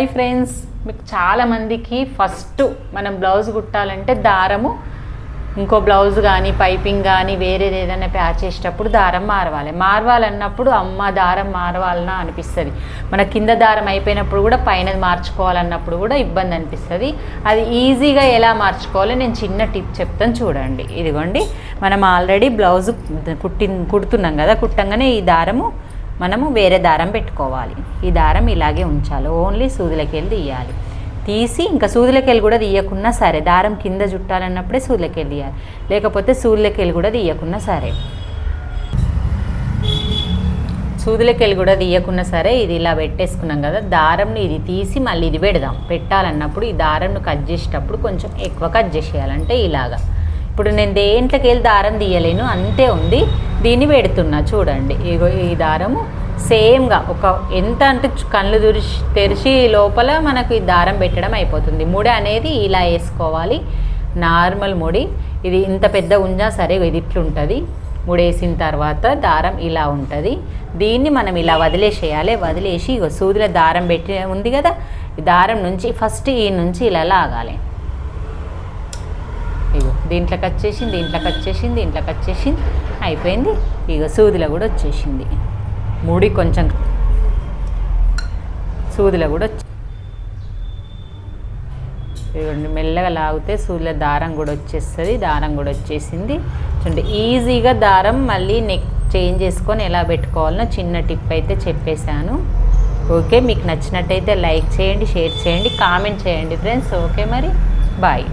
Hi friends. మీకు చాలామందికి first మనం బ్లౌజ్ కుట్టాలంటే దారము ఇంకో బ్లౌజ్ కానీ పైపింగ్ కానీ వేరేది ఏదైనా ప్యాచ్ చేసేటప్పుడు దారం మారవాలి. మారవాలన్నప్పుడు అమ్మ దారం మారవాలనా అనిపిస్తుంది. మన కింద దారం అయిపోయినప్పుడు కూడా పైన మార్చుకోవాలన్నప్పుడు కూడా ఇబ్బంది అనిపిస్తుంది. అది ఈజీగా ఎలా మార్చుకోవాలో నేను చిన్న టిప్ చెప్తాను చూడండి. ఇదిగోండి. మనం ఆల్రెడీ బ్లౌజ్ కుట్టి కుడుతున్నాం కదా కుట్టంగానే ఈ దారము మనము వేరే దారం పెట్టుకోవాలి. ఈ దారం ఇలాగే ఉంచాలి. ఓన్లీ సూదులకెళ్ళి తీయాలి. తీసి ఇంకా సూదులకెళ్ళి కూడా తీయకున్నా సరే దారం కింద చుట్టాలన్నప్పుడే సూదులకెళ్ళి తీయాలి. లేకపోతే సూదులకెళ్ళి కూడా తీయకున్నా సరే. సూదులకెళ్ళి కూడా తీయకున్నా సరే ఇది ఇలా పెట్టేసుకున్నాం కదా దారంని ఇది తీసి మళ్ళీ ఇది పెడదాం. పెట్టాలన్నప్పుడు ఈ దారంను కట్ చేసేటప్పుడు కొంచెం ఎక్కువ కట్ చేసేయాలంటే ఇలాగా. ఇప్పుడు నేను దేంట్లోకి వెళ్ళి దారం తీయలేను అంతే ఉంది. దీన్ని పెడుతున్నా చూడండి. ఇగో ఈ దారము సేమ్గా ఒక ఎంత అంటే కళ్ళు తురిచి తెరిచి లోపల మనకు ఈ దారం పెట్టడం అయిపోతుంది. ముడి అనేది ఇలా వేసుకోవాలి. నార్మల్ ముడి. ఇది ఇంత పెద్ద ఉంజా సరే ఇది ఇట్లుంటుంది. ముడేసిన తర్వాత దారం ఇలా ఉంటుంది. దీన్ని మనం ఇలా వదిలేసేయాలి. వదిలేసి ఇగో సూదిలో దారం పెట్టి ఉంది కదా దారం నుంచి ఫస్ట్ ఈ నుంచి ఇలా లాగాలి. ఇగో దీంట్లోకి వచ్చేసింది దీంట్లోకి వచ్చేసింది దీంట్లోకి వచ్చేసింది అయిపోయింది. ఇగో సూదిలో కూడా వచ్చేసింది. ముడి కొంచెం సూదిలో కూడా వచ్చి ఇదిగోండి మెల్లగా లాగితే సూదిలో దారం కూడా వచ్చేస్తుంది. దారం కూడా వచ్చేసింది. చూడండి ఈజీగా దారం మళ్ళీ నెక్ చేంజ్ చేసుకొని ఎలా పెట్టుకోవాలనో చిన్న టిప్ అయితే చెప్పేశాను. ఓకే మీకు నచ్చినట్టయితే లైక్ చేయండి షేర్ చేయండి కామెంట్ చేయండి ఫ్రెండ్స్. ఓకే మరి బాయ్.